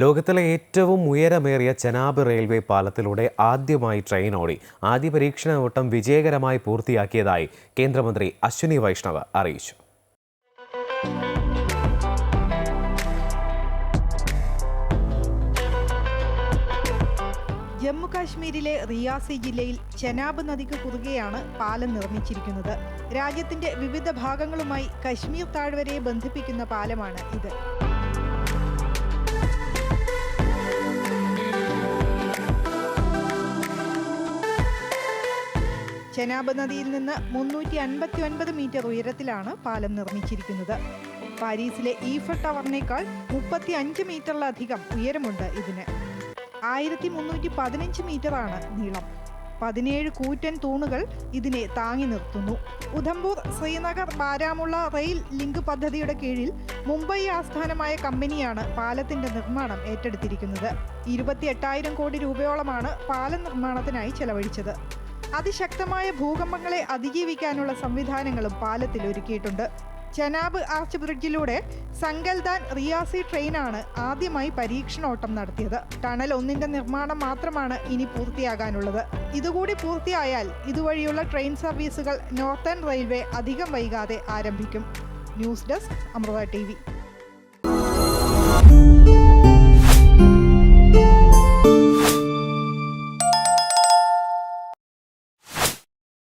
ലോകത്തിലെ ഏറ്റവും ഉയരമേറിയ ചെനാബ് റെയിൽവേ പാലത്തിലൂടെ ആദ്യമായി ട്രെയിൻ ഓടി. ആദ്യ പരീക്ഷണ ഓട്ടം വിജയകരമായി പൂർത്തിയാക്കിയതായി കേന്ദ്രമന്ത്രി അശ്വിനി വൈഷ്ണവ് അറിയിച്ചു. ജമ്മുകാശ്മീരിലെ റിയാസി ജില്ലയിൽ ചെനാബ് നദിക്ക് കുറുകെയാണ് പാലം നിർമ്മിച്ചിരിക്കുന്നത്. രാജ്യത്തിന്റെ വിവിധ ഭാഗങ്ങളുമായി കശ്മീർ താഴ്വരയെ ബന്ധിപ്പിക്കുന്ന പാലമാണ് ഇത്. ചെനാബ് നദിയിൽ നിന്ന് മുന്നൂറ്റി അൻപത്തി ഒൻപത് മീറ്റർ ഉയരത്തിലാണ് പാലം നിർമ്മിച്ചിരിക്കുന്നത്. പാരീസിലെ ഈഫൽ ടവറിനേക്കാൾ മുപ്പത്തി അഞ്ച് മീറ്ററിലധികം ഉയരമുണ്ട് ഇതിന്. ആയിരത്തി മുന്നൂറ്റി പതിനഞ്ച് മീറ്ററാണ് നീളം. പതിനേഴ് കൂറ്റൻ തൂണുകൾ ഇതിനെ താങ്ങി നിർത്തുന്നു. ഉധംപൂർ ശ്രീനഗർ ബാരാമുള്ള റെയിൽ ലിങ്ക് പദ്ധതിയുടെ കീഴിൽ മുംബൈ ആസ്ഥാനമായ കമ്പനിയാണ് പാലത്തിന്റെ നിർമ്മാണം ഏറ്റെടുത്തിരിക്കുന്നത്. ഇരുപത്തി എട്ടായിരം കോടി രൂപയോളമാണ് പാലം നിർമ്മാണത്തിനായി ചെലവഴിച്ചത്. അതിശക്തമായ ഭൂകമ്പങ്ങളെ അതിജീവിക്കാനുള്ള സംവിധാനങ്ങളും പാലത്തിൽ ഒരുക്കിയിട്ടുണ്ട്. ചെനാബ് ആർച്ച് ബ്രിഡ്ജിലൂടെ സങ്കൽദാൻ റിയാസി ട്രെയിനാണ് ആദ്യമായി പരീക്ഷണോട്ടം നടത്തിയത്. ടണൽ ഒന്നിന്റെ നിർമ്മാണം മാത്രമാണ് ഇനി പൂർത്തിയാകാനുള്ളത്. ഇതുകൂടി പൂർത്തിയായാൽ ഇതുവഴിയുള്ള ട്രെയിൻ സർവീസുകൾ നോർത്തേൺ റെയിൽവേ അധികം വൈകാതെ ആരംഭിക്കും. News desk Amrita T